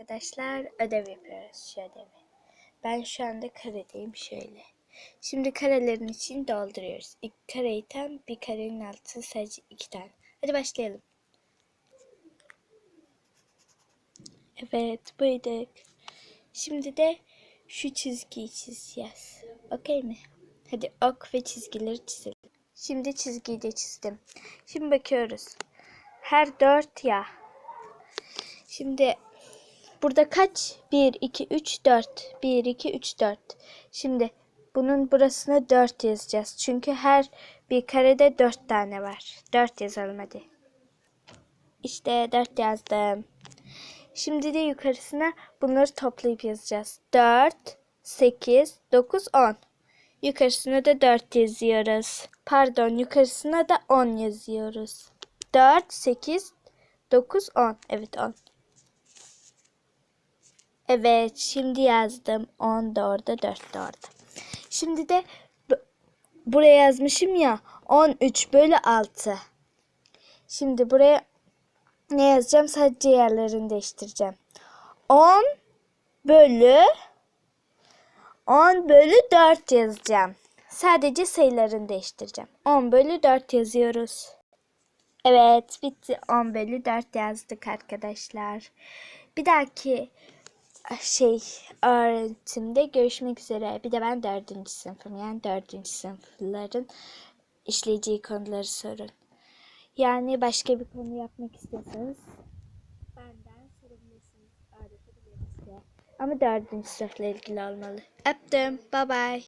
Arkadaşlar ödev yapıyoruz şu ödevi. Ben şu anda karedeyim şöyle. Şimdi karelerin için dolduruyoruz. İlk kareyi tam bir karenin altı sadece iki tane. Hadi başlayalım. Evet buyduk. Şimdi de şu çizgiyi çizeceğiz. Okey mi? Hadi ok ve çizgileri çizelim. Şimdi çizgiyi de çizdim. Şimdi bakıyoruz. Her dört ya. Şimdi burada kaç? 1, 2, 3, 4. 1, 2, 3, 4. Şimdi bunun burasına 4 yazacağız. Çünkü her bir karede 4 tane var. 4 yazalım hadi. İşte 4 yazdım. Şimdi de yukarısına bunları toplayıp yazacağız. 4, 8, 9, 10. Yukarısına da 4 yazıyoruz. Pardon yukarısına da 10 yazıyoruz. 4, 8, 9, 10. Evet 10. Evet şimdi yazdım. 10 da orada 4 de orada. Şimdi de bu- buraya yazmışım ya 13 bölü 6. Şimdi buraya ne yazacağım? Sadece yerlerini değiştireceğim. 10 bölü 10 bölü 4 yazacağım. Sadece sayılarını değiştireceğim. 10 bölü 4 yazıyoruz. Evet bitti. 10 bölü 4 yazdık arkadaşlar. Bir dahaki şey öğretimde görüşmek üzere. Bir de ben dördüncü sınıfım. Yani dördüncü sınıfların işleyeceği konuları sorun. Yani başka bir konu yapmak istiyorsanız benden sorabilirsiniz. Öğretebilirim size. Ama dördüncü sınıfla ilgili olmalı. Öptüm. Bye bye.